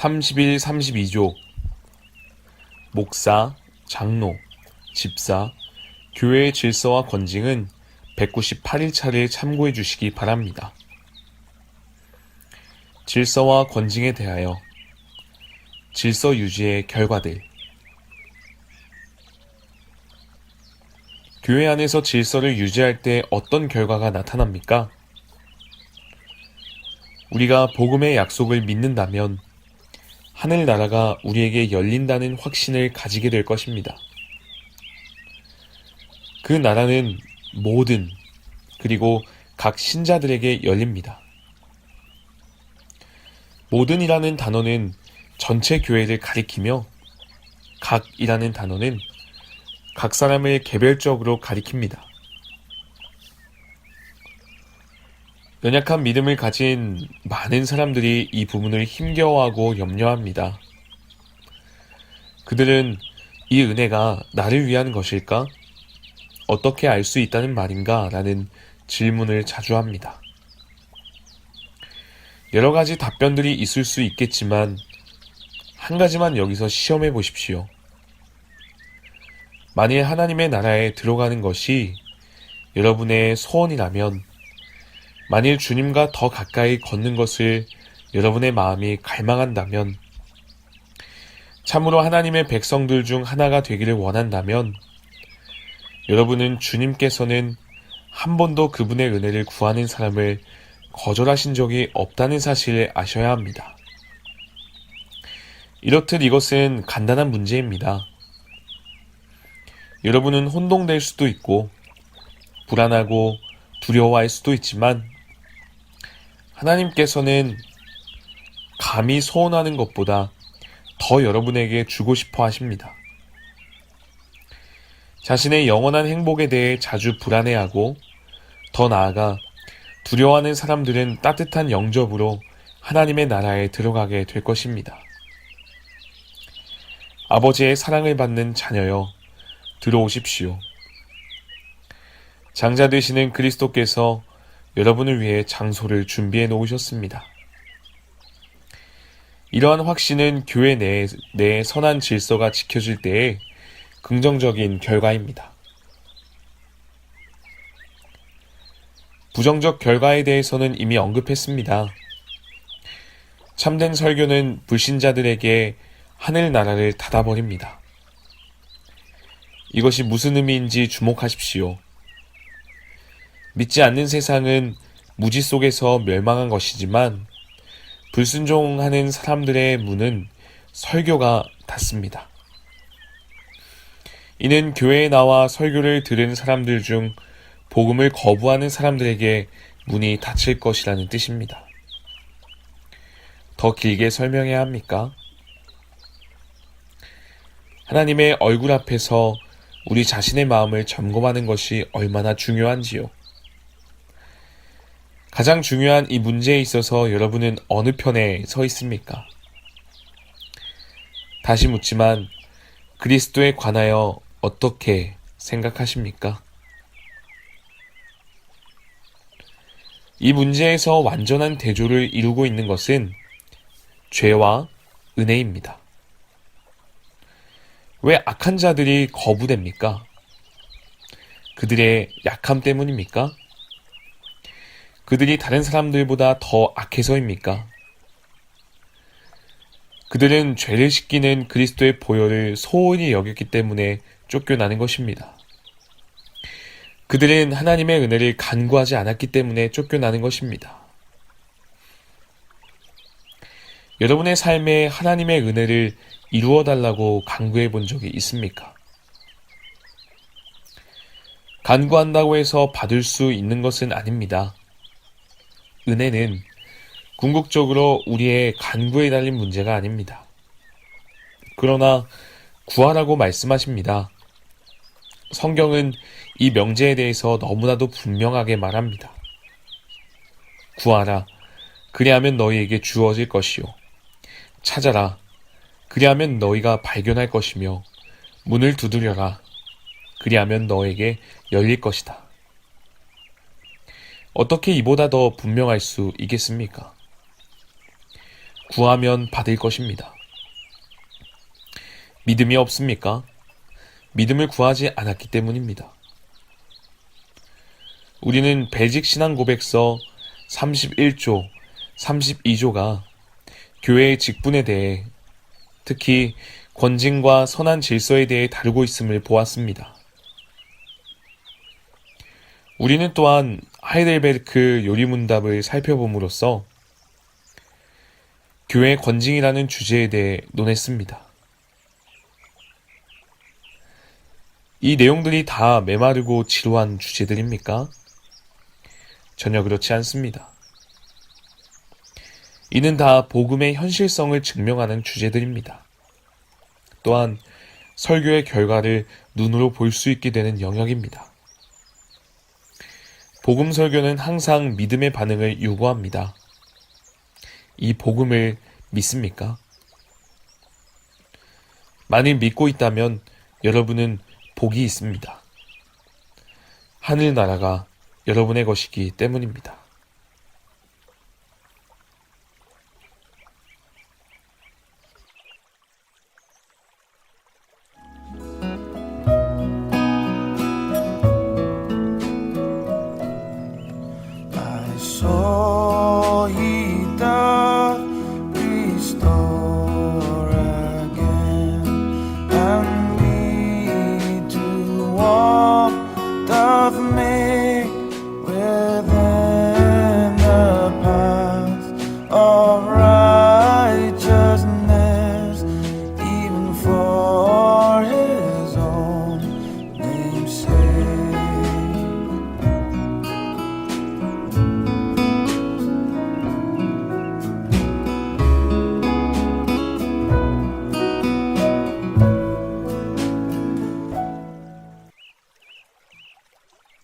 31, 32조 목사, 장로, 집사, 교회의 질서와 권징은 198일차를 참고해 주시기 바랍니다. 질서와 권징에 대하여 질서 유지의 결과들 교회 안에서 질서를 유지할 때 어떤 결과가 나타납니까? 우리가 복음의 약속을 믿는다면 하늘나라가 우리에게 열린다는 확신을 가지게 될 것입니다. 그 나라는 모든 그리고 각 신자들에게 열립니다. 모든이라는 단어는 전체 교회를 가리키며 각이라는 단어는 각 사람을 개별적으로 가리킵니다. 연약한 믿음을 가진 많은 사람들이 이 부분을 힘겨워하고 염려합니다. 그들은 이 은혜가 나를 위한 것일까? 어떻게 알 수 있다는 말인가? 라는 질문을 자주 합니다. 여러 가지 답변들이 있을 수 있겠지만, 한 가지만 여기서 시험해 보십시오. 만일 하나님의 나라에 들어가는 것이 여러분의 소원이라면, 만일 주님과 더 가까이 걷는 것을 여러분의 마음이 갈망한다면, 참으로 하나님의 백성들 중 하나가 되기를 원한다면, 여러분은 주님께서는 한 번도 그분의 은혜를 구하는 사람을 거절하신 적이 없다는 사실을 아셔야 합니다. 이렇듯 이것은 간단한 문제입니다. 여러분은 혼동될 수도 있고, 불안하고 두려워할 수도 있지만, 하나님께서는 감히 소원하는 것보다 더 여러분에게 주고 싶어 하십니다. 자신의 영원한 행복에 대해 자주 불안해하고 더 나아가 두려워하는 사람들은 따뜻한 영접으로 하나님의 나라에 들어가게 될 것입니다. 아버지의 사랑을 받는 자녀여, 들어오십시오. 장자 되시는 그리스도께서 여러분을 위해 장소를 준비해 놓으셨습니다. 이러한 확신은 교회 내에, 내 선한 질서가 지켜질 때에 긍정적인 결과입니다. 부정적 결과에 대해서는 이미 언급했습니다. 참된 설교는 불신자들에게 하늘나라를 닫아버립니다. 이것이 무슨 의미인지 주목하십시오. 믿지 않는 세상은 무지 속에서 멸망한 것이지만 불순종하는 사람들의 문은 설교가 닫습니다. 이는 교회에 나와 설교를 들은 사람들 중 복음을 거부하는 사람들에게 문이 닫힐 것이라는 뜻입니다. 더 길게 설명해야 합니까? 하나님의 얼굴 앞에서 우리 자신의 마음을 점검하는 것이 얼마나 중요한지요. 가장 중요한 이 문제에 있어서 여러분은 어느 편에 서 있습니까? 다시 묻지만 그리스도에 관하여 어떻게 생각하십니까? 이 문제에서 완전한 대조를 이루고 있는 것은 죄와 은혜입니다. 왜 악한 자들이 거부됩니까? 그들의 약함 때문입니까? 그들이 다른 사람들보다 더 악해서입니까? 그들은 죄를 씻기는 그리스도의 보혈을 소원히 여겼기 때문에 쫓겨나는 것입니다. 그들은 하나님의 은혜를 간구하지 않았기 때문에 쫓겨나는 것입니다. 여러분의 삶에 하나님의 은혜를 이루어 달라고 간구해 본 적이 있습니까? 간구한다고 해서 받을 수 있는 것은 아닙니다. 은혜는 궁극적으로 우리의 간구에 달린 문제가 아닙니다. 그러나 구하라고 말씀하십니다. 성경은 이 명제에 대해서 너무나도 분명하게 말합니다. 구하라. 그리하면 너희에게 주어질 것이요. 찾아라. 그리하면 너희가 발견할 것이며 문을 두드려라. 그리하면 너에게 열릴 것이다. 어떻게 이보다 더 분명할 수 있겠습니까? 구하면 받을 것입니다. 믿음이 없습니까? 믿음을 구하지 않았기 때문입니다. 우리는 벨직 신앙 고백서 31조, 32조가 교회의 직분에 대해 특히 권징과 선한 질서에 대해 다루고 있음을 보았습니다. 우리는 또한 하이델베르크 요리문답을 살펴봄으로써 교회 권징이라는 주제에 대해 논했습니다. 이 내용들이 다 메마르고 지루한 주제들입니까? 전혀 그렇지 않습니다. 이는 다 복음의 현실성을 증명하는 주제들입니다. 또한 설교의 결과를 눈으로 볼 수 있게 되는 영역입니다. 복음 설교는 항상 믿음의 반응을 요구합니다. 이 복음을 믿습니까? 만일 믿고 있다면 여러분은 복이 있습니다. 하늘나라가 여러분의 것이기 때문입니다.